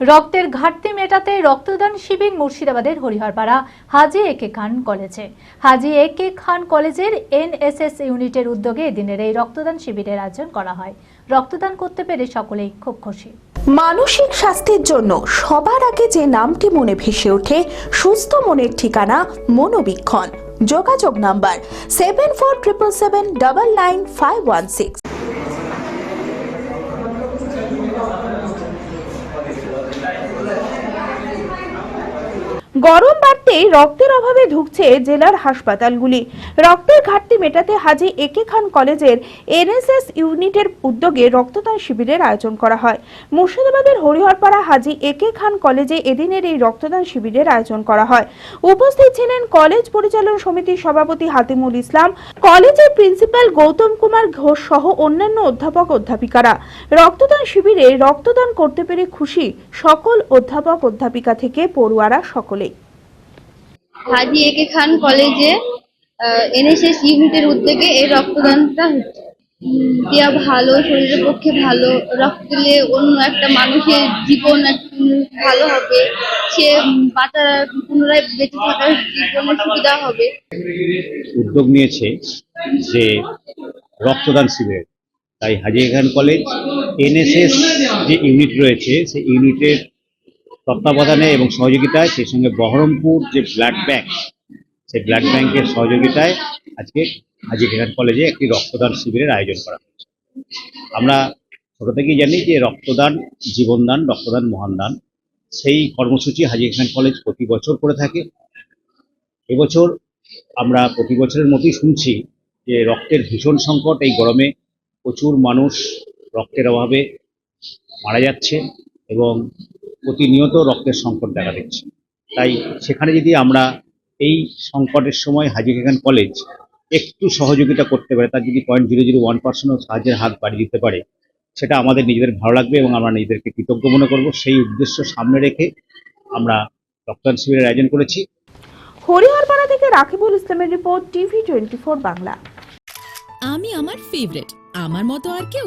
রক্তের ঘাটতি মেটাতে রক্তদান শিবির মুর্শিদাবাদের হরিহরপাড়া হাজি একে খান কলেজে হাজি একে খান কলেজের এনএসএস ইউনিটের উদ্যোগে এদিনের এই রক্তদান শিবিরের আয়োজন করা হয়। রক্তদান করতে পেরে সকলেই খুব খুশি। মানসিক স্বাস্থ্যের জন্য সবার আগে যে নামটি মনে ভেসে ওঠে, সুস্থ মনের ঠিকানা মনোবীক্ষণ। যোগাযোগ number seven four triple seven double nine five one six গরম বাড়তেই রক্তের অভাবে ঢুকছে জেলার হাসপাতালগুলি। রক্তের ঘাটতি মেটাতে হাজি একে খান কলেজের এনএসএস ইউনিটের উদ্যোগে রক্তদান শিবিরের আয়োজন করা হয়। মুর্শিদাবাদের হরিহরপাড়া হাজি একে খান কলেজে এদিনের এই রক্তদান শিবিরের আয়োজন করা হয়। উপস্থিত ছিলেন কলেজ পরিচালন সমিতির সভাপতি হাতিমুল ইসলাম, কলেজের প্রিন্সিপাল গৌতম কুমার ঘোষ সহ অন্যান্য অধ্যাপক অধ্যাপিকারা। রক্তদান শিবিরে রক্তদান করতে পেরে খুশি সকল অধ্যাপক অধ্যাপিকা থেকে পড়ুয়ারা সকলেই হাজি একে খান কলেজে এনএসএস ইউনিটের উদ্যোগে এই রক্তদানটা হচ্ছে। দেওয়া ভালো শরীরের পক্ষে ভালো রক্ত দিলে অন্য একটা মানুষের জীবন ভালো হবে। সে উম, বাঁচা পুনরায় বেঁচে থাকার জীবনের সুবিধা হবে। উদ্যোগ নিয়েছে যে রক্তদান শিবির। তাই হাজির খান কলেজ এনএসএস যে ইউনিট রয়েছে সেই ইউনিটের তত্ত্বাবধানে এবং সহযোগিতায়, সেই সঙ্গে বহরমপুর যে ব্লাড ব্যাংক, সেই ব্লাড ব্যাংকের সহযোগিতায় আজকে হাজির খান কলেজে একটি রক্তদান শিবিরের আয়োজন করা হয়েছে। আমরা ছোট থেকেই জানি যে রক্তদান, জীবনদান, রক্তদান মহান দান, সেই কর্মসূচি হাজির খান কলেজ প্রতি বছর করে থাকে। এবছর আমরা প্রতি বছরের মতোই শুনছি যে রক্তের ভীষণ সংকট, এই গরমে প্রচুর মানুষ রক্তের অভাবে মারা যাচ্ছে এবং প্রতিনিয়ত রক্তের সংকট দেখা দিচ্ছে। তাই সেখানে যদি আমরা এই সংকটের সময় হাজির খান কলেজ একটু সহযোগিতা করতে পারে তার যদি point zero zero one percent সাহায্যের হাত বাড়িয়ে দিতে পারে সেটা আমাদের নিজেদের ভালো লাগবে এবং আমরা নিজেদেরকে কৃতজ্ঞ মনে করব। সেই উদ্দেশ্য সামনে রেখে আমরা রক্তদান শিবিরের আয়োজন করেছি। হরিহরপাড়া থেকে রাকিবুল ইসলামের report TV twenty four Bangla. আমি আমার ফেভারিট আমার মতো আর কেউ?